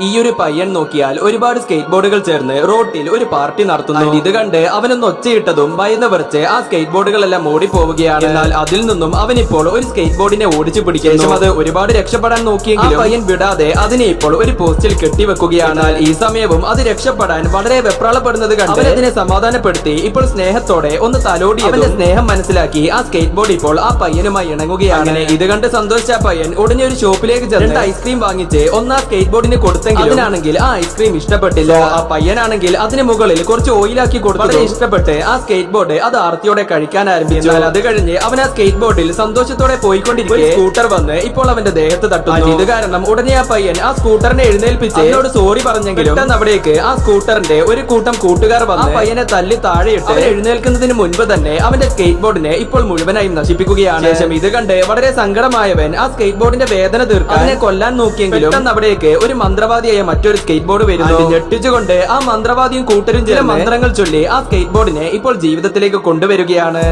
ഈ ഒരു പയ്യൻ നോക്കിയാൽ ഒരുപാട് സ്കേറ്റ് ബോർഡുകൾ ചേർന്ന് റോട്ടിൽ ഒരു പാർട്ടി നടത്തുന്നു. ഇത് കണ്ട് അവനൊന്ന് ഒച്ചയിട്ടതും ഭയന്ന് പറിച്ച് ആ സ്കേറ്റ് ബോർഡുകളെല്ലാം ഓടിപ്പോവുകയാണ്. എന്നാൽ അതിൽ നിന്നും അവൻ ഇപ്പോൾ ഒരു സ്കേറ്റ് ബോർഡിനെ ഓടിച്ചു പിടിക്കുന്നു. അത് ഒരുപാട് രക്ഷപ്പെടാൻ നോക്കിയെങ്കിലും പയ്യൻ വിടാതെ അതിനെ ഇപ്പോൾ ഒരു പോസ്റ്റിൽ കെട്ടിവെക്കുകയാണ്. എന്നാൽ ഈ സമയവും അത് രക്ഷപ്പെടാൻ വളരെ വെപ്രാളപ്പെടുന്നത് കണ്ട് അവൻ അതിനെ സമാധാനപ്പെടുത്തി ഇപ്പോൾ സ്നേഹത്തോടെ ഒന്ന് തലോടി അവന്റെ സ്നേഹം മനസ്സിലാക്കി ആ സ്കേറ്റ് ബോർഡ് ഇപ്പോൾ ആ പയ്യനുമായി ഇണങ്ങുകയാണ്. ഇത് കണ്ട് സന്തോഷിച്ച പയ്യൻ ഉടനെ ഒരു ഷോപ്പിലേക്ക് ചെന്ന് ഐസ്ക്രീം വാങ്ങിച്ച് ഒന്നാ സ്കേറ്റ് ബോർഡിന് കൊടുത്തെങ്കിൽ അതിനാണെങ്കിൽ ആ ഐസ്ക്രീം ഇഷ്ടപ്പെട്ടില്ല. ആ പയ്യനാണെങ്കിൽ അതിന് മുകളിൽ കുറച്ച് ഓയിലാക്കി കൊടുത്തു ഇഷ്ടപ്പെട്ട് ആ സ്കേറ്റ് ബോർഡ് അത് ആർത്തിയോടെ കഴിക്കാൻ ആരംഭിച്ചു. അത് കഴിഞ്ഞ് അവൻ ആ സ്കേറ്റ് ബോർഡിൽ സന്തോഷത്തോടെ പോയിക്കൊണ്ടിരിക്കെ സ്കൂട്ടർ വന്ന് ഇപ്പോൾ അവന്റെ ദേഹത്ത് തട്ടുന്നു. ഇത് കാരണം ഉടനെ ആ പയ്യൻ ആ സ്കൂട്ടറിനെ എഴുന്നേൽപ്പിച്ച് എന്നോട് സോറി പറഞ്ഞെങ്കിലും പെട്ടെന്ന് അവിടേക്ക് ആ സ്കൂട്ടറിന്റെ ഒരു കൂട്ടം കൂട്ടുകാർ വന്ന് ആ പയ്യനെ തല്ലി താഴെയിട്ട് അവൻ എഴുന്നേൽക്കുന്നതിന് മുൻപ് തന്നെ അവന്റെ സ്കേറ്റ് ബോർഡിനെ ഇപ്പോൾ മുഴുവനായും നശിപ്പിക്കുകയാണ്. ശേഷം ഇത് കണ്ട് വളരെ സങ്കടമായവൻ ആ സ്കേറ്റ് ബോർഡിന്റെ വേദന തീർക്കാൻ അതിനെ കൊല്ലാൻ നോക്കിയെങ്കിലും പെട്ടെന്ന് അവിടേക്ക് ഒരു മന്ത്രവാദിയായ മറ്റൊരു സ്കേറ്റ് ബോർഡ് വരുന്നു ഞെട്ടിച്ചുകൊണ്ട് ആ മന്ത്രവാദിയും കൂട്ടരും ചില മന്ത്രങ്ങൾ ചൊല്ലി ആ സ്കേറ്റ് ബോർഡിനെ ഇപ്പോൾ ജീവിതത്തിലേക്ക് കൊണ്ടുവരികയാണ്.